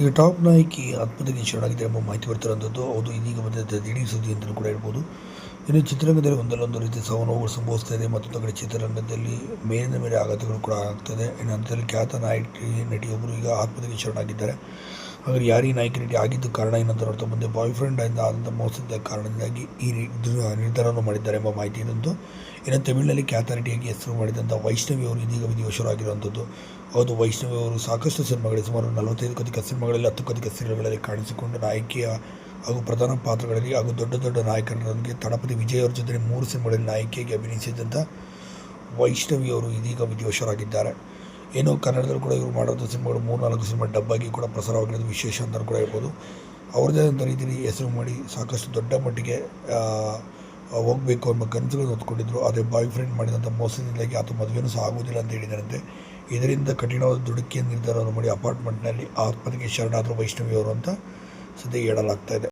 ಈಗ ಟಾಪ್ ನಾಯಕಿ ಆತ್ಮಹತ್ಯೆಗೆ ಶರಣಾಗಿದೆ ಎಂಬ ಮಾಹಿತಿ ಬರ್ತಿರುವಂಥದ್ದು. ಅದು ಇದೀಗ ಬಂದಿದ್ದ ದಿಢೀರ್ ಸುದ್ದಿ ಅಂತಲೂ ಕೂಡ ಹೇಳ್ಬೋದು. ಇನ್ನು ಚಿತ್ರರಂಗದಲ್ಲಿ ಒಂದಲ್ಲೊಂದು ರೀತಿ ಸಾವು ನೋವುಗಳು ಸಂಭವಿಸ್ತಾ ಇದೆ. ಮತ್ತೊಂದು ಕಡೆ ಚಿತ್ರರಂಗದಲ್ಲಿ ಮೇಲಿನ ಮೇಲೆ ಆಘಾತಗಳು ಕೂಡ ಆಗ್ತದೆ. ಇನ್ನು ಅಂಥದ್ರಲ್ಲಿ ಖ್ಯಾತ ನಾಯಕಿ ನಟಿಯೊಬ್ಬರು ಈಗ ಆತ್ಮಹತ್ಯೆಗೆ ಶರಣಾಗಿದ್ದಾರೆ ಹಾಗಾದ್ರೆ ಯಾರೀ ನಾಯಕನಿಗೆ ಆಗಿದ್ದು ಕಾರಣ ಏನಂತ ನೋಡ್ತಾ ಮುಂದೆ ಬಾಯ್ ಫ್ರೆಂಡ್ ಇಂದ ಆದಂಥ ಮೋಸದ ಕಾರಣದಿಂದಾಗಿ ಈ ನಿರ್ಧಾರವನ್ನು ಮಾಡಿದ್ದಾರೆ ಎಂಬ ಮಾಹಿತಿ ಇದಂತು ಇನ್ನು ತಮಿಳಿನಲ್ಲಿ ಖ್ಯಾತ ನಟಿಯಾಗಿ ಹೆಸರು ಮಾಡಿದಂಥ ವೈಷ್ಣವಿ ಅವರು ಇದೀಗ ವಿಧಿವಶರಾಗಿರುವಂಥದ್ದು ಹೌದು, ವೈಷ್ಣವಿ ಅವರು ಸಾಕಷ್ಟು ಸಿನಿಮಾಗಳಿಗೆ ಸುಮಾರು ನಲವತ್ತೈದು ಕಥಿಕ ಸಿನಿಮಾಗಳಲ್ಲಿ ಹತ್ತು ಅಧಿಕ ಸೀರಿಯಲ್ಗಳಲ್ಲಿ ಕಾಣಿಸಿಕೊಂಡು ನಾಯಕಿಯ ಹಾಗೂ ಪ್ರಧಾನ ಪಾತ್ರಗಳಲ್ಲಿ ಹಾಗೂ ದೊಡ್ಡ ದೊಡ್ಡ ನಾಯಕನೊಂದಿಗೆ ತಳಪತಿ ವಿಜಯ್ ಅವರ ಜೊತೆ ಮೂರು ಸಿನಿಮಾಗಳಲ್ಲಿ ನಾಯಕಿಯಾಗಿ ಅಭಿನಯಿಸಿದಂಥ ವೈಷ್ಣವಿ ಅವರು ಇದೀಗ ವಿಧಿವಶರಾಗಿದ್ದಾರೆ. ಏನೋ ಕನ್ನಡದಲ್ಲಿ ಕೂಡ ಇವರು ಮಾಡಿರೋ ಸಿನಿಮಾಗಳು ಮೂರು ನಾಲ್ಕು ಸಿನಿಮಾ ಡಬ್ಬಾಗಿ ಕೂಡ ಪ್ರಸಾರವಾಗಿರೋದು ವಿಶೇಷ ಅಂತ ಕೂಡ ಹೇಳ್ಬೋದು. ಅವ್ರದ್ದೇ ಆದಂಥ ರೀತಿಯಲ್ಲಿ ಹೆಸರು ಮಾಡಿ ಸಾಕಷ್ಟು ದೊಡ್ಡ ಮಟ್ಟಿಗೆ ಹೋಗಬೇಕು ಎಂಬ ಕನಸುಗಳನ್ನು ಹೊತ್ಕೊಂಡಿದ್ರು. ಆದರೆ ಬಾಯ್ ಫ್ರೆಂಡ್ ಮಾಡಿದಂಥ ಮೋಸದಿಂದಾಗಿ ಆತ ಮದುವೆನೂ ಸಹ ಆಗುವುದಿಲ್ಲ ಅಂತ ಹೇಳಿದಾರಂತೆ ಇದರಿಂದ ಕಠಿಣವಾದ ದುಡುಕಿಯ ನಿರ್ಧಾರವನ್ನು ಮಾಡಿ ಅಪಾರ್ಟ್ಮೆಂಟ್ನಲ್ಲಿ ಆತ್ಮಹತ್ಯೆಗೆ ಶರಣಾದರು ವೈಷ್ಣವಿ ಅವರು ಅಂತ ಸದ್ಯ ಹೇಳಲಾಗ್ತಾ ಇದೆ.